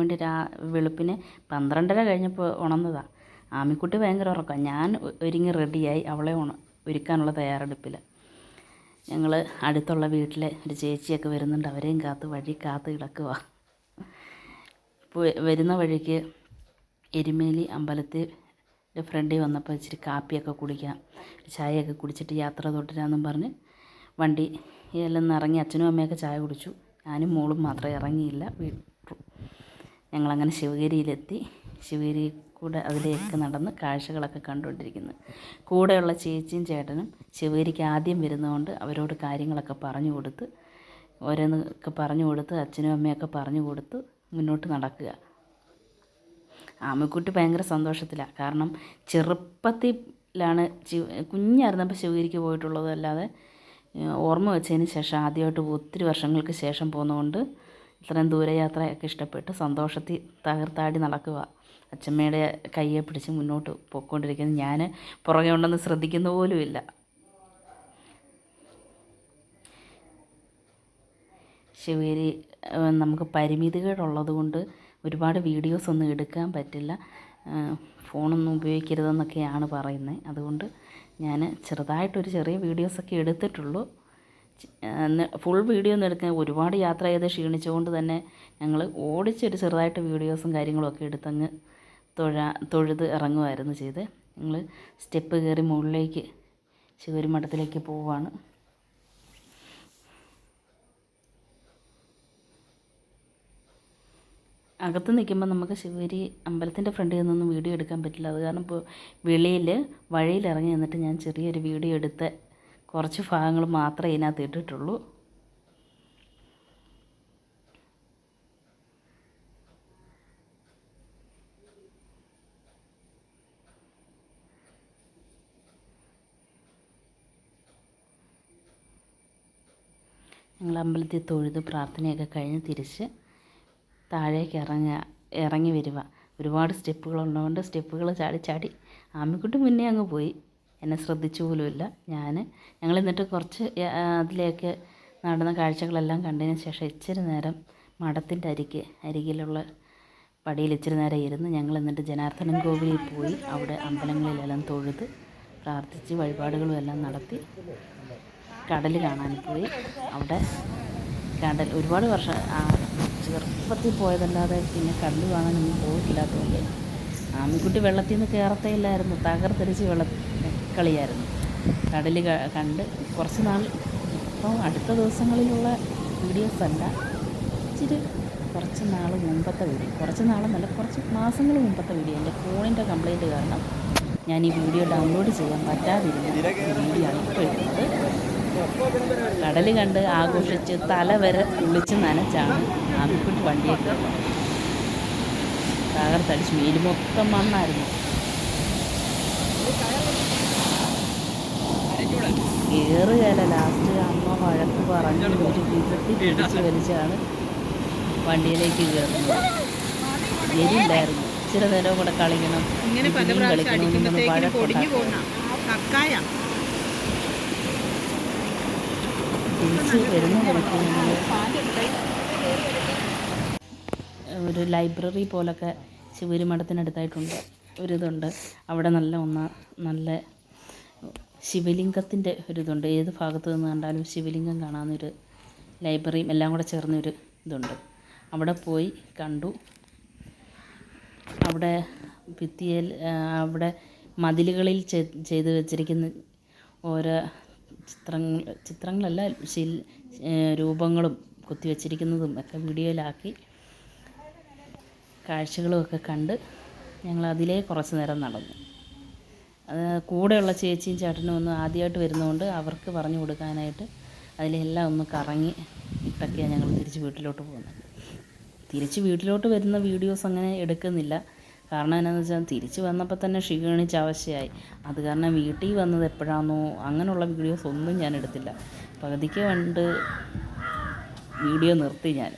വേണ്ടി രാ വെളുപ്പിന് പന്ത്രണ്ടര കഴിഞ്ഞപ്പോൾ ഉണർന്നതാണ് ആമിക്കുട്ടി ഭയങ്കര ഉറക്കം. ഞാൻ ഒരുങ്ങി റെഡിയായി അവളെ ഉണ ഒരുക്കാനുള്ള തയ്യാറെടുപ്പിൽ ഞങ്ങൾ അടുത്തുള്ള വീട്ടിലെ ഒരു ചേച്ചിയൊക്കെ വരുന്നുണ്ട്. അവരെയും കാത്ത് വഴി കാത്ത് കിടക്കുക വരുന്ന വഴിക്ക് എരുമേലി അമ്പലത്തിൽ ഫ്രണ്ടിൽ വന്നപ്പോൾ ഇച്ചിരി കാപ്പിയൊക്കെ കുടിക്കാം ചായയൊക്കെ കുടിച്ചിട്ട് യാത്ര തുടരാമെന്നും പറഞ്ഞ് വണ്ടി എല്ലാം ഇറങ്ങി അച്ഛനും അമ്മയൊക്കെ ചായ കുടിച്ചു. ഞാനും മോളും മാത്രമേ ഇറങ്ങിയില്ല ഞങ്ങളങ്ങനെ ശിവഗിരിയിലെത്തി. ശിവഗിരി കൂടെ അതിലേക്ക് നടന്ന് കാഴ്ചകളൊക്കെ കണ്ടുകൊണ്ടിരിക്കുന്നു. കൂടെയുള്ള ചേച്ചിയും ചേട്ടനും ശിവഗിരിക്ക് ആദ്യം വരുന്നതുകൊണ്ട് അവരോട് കാര്യങ്ങളൊക്കെ പറഞ്ഞു കൊടുത്ത് ഓരോന്നൊക്കെ പറഞ്ഞു കൊടുത്ത് അച്ഛനും അമ്മയൊക്കെ പറഞ്ഞു കൊടുത്ത് മുന്നോട്ട് നടക്കുക. ആമക്കുട്ടി ഭയങ്കര സന്തോഷത്തിലാണ് കാരണം ചെറുപ്പത്തിലാണ് കുഞ്ഞായിരുന്നപ്പോൾ ശിവഗിരിക്ക് പോയിട്ടുള്ളതല്ലാതെ ഓർമ്മ വെച്ചതിന് ശേഷം ആദ്യമായിട്ട് ഒത്തിരി വർഷങ്ങൾക്ക് ശേഷം പോകുന്നതുകൊണ്ട് ഇത്രയും ദൂരയാത്രയൊക്കെ ഇഷ്ടപ്പെട്ട് സന്തോഷത്തിൽ തകർത്താടി നടക്കുക. അച്ഛമ്മയുടെ കയ്യെ പിടിച്ച് മുന്നോട്ട് പോയിക്കൊണ്ടിരിക്കുന്നത് ഞാൻ പുറകെ ഉണ്ടെന്ന് ശ്രദ്ധിക്കുന്ന പോലുമില്ല ശിവേരി നമുക്ക് പരിമിതികളുള്ളത് കൊണ്ട് ഒരുപാട് വീഡിയോസ് ഒന്നും എടുക്കാൻ പറ്റില്ല. ഫോണൊന്നും ഉപയോഗിക്കരുതെന്നൊക്കെയാണ് പറയുന്നത്. അതുകൊണ്ട് ഞാൻ ചെറുതായിട്ടൊരു ചെറിയ വീഡിയോസൊക്കെ എടുത്തിട്ടുള്ളൂ. ഫുൾ വീഡിയോ ഒന്നും എടുക്കാൻ ഒരുപാട് യാത്ര ചെയ്ത് ക്ഷീണിച്ചുകൊണ്ട് തന്നെ ഞങ്ങൾ ഓടിച്ചൊരു ചെറുതായിട്ട് വീഡിയോസും കാര്യങ്ങളൊക്കെ എടുത്തങ്ങ് തൊഴ തൊഴുത് ഇറങ്ങുമായിരുന്നു ചെയ്ത്. ഞങ്ങൾ സ്റ്റെപ്പ് കയറി മുകളിലേക്ക് ശിവരി മഠത്തിലേക്ക് പോവാണ്. അകത്ത് നിൽക്കുമ്പോൾ നമുക്ക് ശിവരി അമ്പലത്തിന്റെ ഫ്രണ്ടിൽ നിന്നൊന്നും വീഡിയോ എടുക്കാൻ പറ്റില്ല. അത് കാരണം ഇപ്പോൾ വെളിയിൽ വഴിയിൽ ഇറങ്ങി നിന്നിട്ട് ഞാൻ ചെറിയൊരു വീഡിയോ എടുത്ത് കുറച്ച് ഭാഗങ്ങൾ മാത്രമേ ഇതിനകത്ത് ഇട്ടിട്ടുള്ളൂ. ഞങ്ങൾ അമ്പലത്തിൽ തൊഴുത് പ്രാർത്ഥനയൊക്കെ കഴിഞ്ഞ് തിരിച്ച് താഴേക്ക് ഇറങ്ങുക ഇറങ്ങി വരിക. ഒരുപാട് സ്റ്റെപ്പുകളുള്ളതുകൊണ്ട് സ്റ്റെപ്പുകൾ ചാടി ചാടി ആമിക്കുട്ടി മുന്നേ അങ്ങ് പോയി. എന്നെ ശ്രദ്ധിച്ചു പോലുമില്ല. ഞാൻ ഞങ്ങൾ എന്നിട്ട് കുറച്ച് അതിലേക്ക് നടന്ന കാഴ്ചകളെല്ലാം കണ്ടതിന് ശേഷം ഇച്ചിരി നേരം മഠത്തിന്റെ അരികെ അരികിലുള്ള പടിയിൽ ഇച്ചിരി നേരം ഇരുന്ന് ഞങ്ങൾ എന്നിട്ട് ജനാർദ്ദനൻ കോവിലിൽ പോയി അവിടെ അമ്പലങ്ങളിലെല്ലാം തൊഴുത് പ്രാർത്ഥിച്ച് വഴിപാടുകളും എല്ലാം നടത്തി കടൽ കാണാൻ പോയി. അവിടെ കടൽ ഒരുപാട് വർഷം ചെറുപ്പത്തിൽ പോയതല്ലാതെ പിന്നെ കടൽ കാണാനൊന്നും പോയിട്ടില്ലാത്തതുകൊണ്ട് ആമിക്കുട്ടി വെള്ളത്തിൽ നിന്ന് കയറത്തേ ഇല്ലായിരുന്നു. തകർത്തെരിച്ച് വെള്ള കളിയായിരുന്നു. കടൽ കണ്ട് കുറച്ച് നാൾ ഇപ്പോൾ അടുത്ത ദിവസങ്ങളിലുള്ള വീഡിയോസ് അല്ല. ഇച്ചിരി കുറച്ച് നാൾ മുമ്പത്തെ വീഡിയോ. കുറച്ച് നാളെന്നല്ല കുറച്ച് മാസങ്ങൾ മുമ്പത്തെ വീഡിയോ. എന്റെ ഫോണിന്റെ കംപ്ലയിന്റ് കാരണം ഞാൻ ഈ വീഡിയോ ഡൗൺലോഡ് ചെയ്യാൻ പറ്റാതിരുന്ന വീഡിയോ ആണ് ഇപ്പോൾ എടുത്തത്. കടൽ കണ്ട് ആഘോഷിച്ച് തല വരെ കുളിച്ച് നനച്ചാണ് ആമിക്കുട്ടി വണ്ടിയെ കയറുന്നത്. തകർത്തടിച്ച് മീൻ മൊത്തം മണ്ണായിരുന്നു. കയറുകയല്ല ലാസ്റ്റ് അമ്മ വഴക്ക് പറഞ്ഞ് ഒരു വിധത്തിൽ പിടിച്ച് വലിച്ചാണ് വണ്ടിയിലേക്ക് കയറുന്നത് എരിണ്ടായിരുന്നു ഇച്ചിരി നേരം കൂടെ കളിക്കണം. ഇങ്ങനെ പല പ്രാവശ്യം പൊടിഞ്ഞു പോകുന്ന കക്കായ. തിരിച്ച് വരുന്ന ഒരു ലൈബ്രറി പോലൊക്കെ ശിവരി മഠത്തിനടുത്തായിട്ടുണ്ട് ഒരിതുണ്ട് അവിടെ നല്ല ഒന്ന് നല്ല ശിവലിംഗത്തിന്റെ ഒരിതുണ്ട്. ഏത് ഭാഗത്ത് നിന്ന് കണ്ടാലും ശിവലിംഗം കാണാവുന്നൊരു ലൈബ്രറിയും എല്ലാം കൂടെ ചേർന്നൊരു ഇതുണ്ട്. അവിടെ പോയി കണ്ടു. അവിടെ ഭിത്തിയിൽ അവിടെ മതിലുകളിൽ ചെയ്തു വെച്ചിരിക്കുന്ന ഓരോ ചിത്രങ്ങൾ ചിത്രങ്ങളല്ല ശിൽ രൂപങ്ങളും കുത്തിവെച്ചിരിക്കുന്നതും ഒക്കെ വീഡിയോയിലാക്കി കാഴ്ചകളുമൊക്കെ കണ്ട് ഞങ്ങൾ അതിലേ കുറച്ച് നേരം നടന്നു. കൂടെയുള്ള ചേച്ചിയും ചേട്ടനും ഒന്നും ആദ്യമായിട്ട് വരുന്നതുകൊണ്ട് അവർക്ക് പറഞ്ഞു കൊടുക്കാനായിട്ട് അതിലെല്ലാം ഒന്ന് കറങ്ങി ഇട്ടൊക്കെയാണ് ഞങ്ങൾ തിരിച്ച് വീട്ടിലോട്ട് പോകുന്നത്. തിരിച്ച് വീട്ടിലോട്ട് വരുന്ന വീഡിയോസ് അങ്ങനെ എടുക്കുന്നില്ല. കാരണം എന്നാന്ന് വെച്ചാൽ തിരിച്ച് വന്നപ്പോൾ തന്നെ ക്ഷീണിച്ച് അവശയായി. അത് കാരണം വീട്ടിൽ വന്നത് എപ്പോഴാണോ അങ്ങനെയുള്ള വീഡിയോസ് ഒന്നും ഞാൻ എടുത്തില്ല. പകുതിക്ക് കണ്ട് വീഡിയോ നിർത്തി ഞാൻ.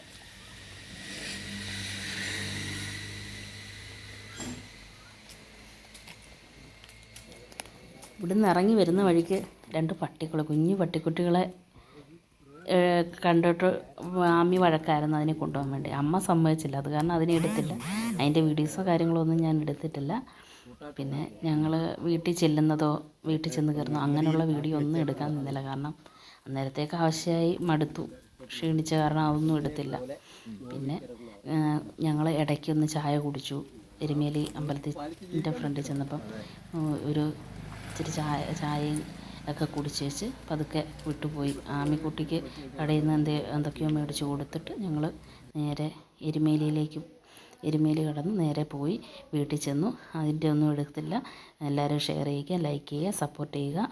ഇവിടുന്ന് ഇറങ്ങി വരുന്ന വഴിക്ക് രണ്ട് പട്ടികൾ കുഞ്ഞു പട്ടിക്കുട്ടികളെ കണ്ടിട്ട് ആമി വഴക്കായിരുന്നു അതിനെ കൊണ്ടുപോകാൻ വേണ്ടി. അമ്മ സമ്മതിച്ചില്ല. അത് കാരണം അതിനെ എടുത്തില്ല. അതിന്റെ വീഡിയോസോ കാര്യങ്ങളോ ഒന്നും ഞാൻ എടുത്തിട്ടില്ല. പിന്നെ ഞങ്ങൾ വീട്ടിൽ ചെല്ലുന്നതോ വീട്ടിൽ ചെന്ന് കയറുന്നതോ അങ്ങനെയുള്ള വീഡിയോ ഒന്നും എടുക്കാൻ നിന്നില്ല. കാരണം അന്നേരത്തേക്ക് ആവശ്യമായി മടുത്തു. ക്ഷീണിച്ച കാരണം അതൊന്നും എടുത്തില്ല. പിന്നെ ഞങ്ങൾ ഇടയ്ക്കൊന്ന് ചായ കുടിച്ചു. എരുമേലി അമ്പലത്തിന്റെ ഫ്രണ്ടിൽ ചെന്നപ്പം ഒരു ഇച്ചിരി ചായ ചായയും ഒക്കെ കുടിച്ചേച്ച് പതുക്കെ വിട്ടുപോയി. ആമിക്കുട്ടിക്ക് കടയിൽ നിന്ന് എന്തേ എന്തൊക്കെയോ മേടിച്ച് കൊടുത്തിട്ട് ഞങ്ങൾ നേരെ എരുമേലിയിലേക്ക് എരുമേലി കടന്ന് നേരെ പോയി വീട്ടിൽ ചെന്നു. അതിന്റെ ഒന്നും എടുത്തില്ല. എല്ലാവരും ഷെയർ ചെയ്യുക ലൈക്ക് ചെയ്യുക സപ്പോർട്ട് ചെയ്യുക.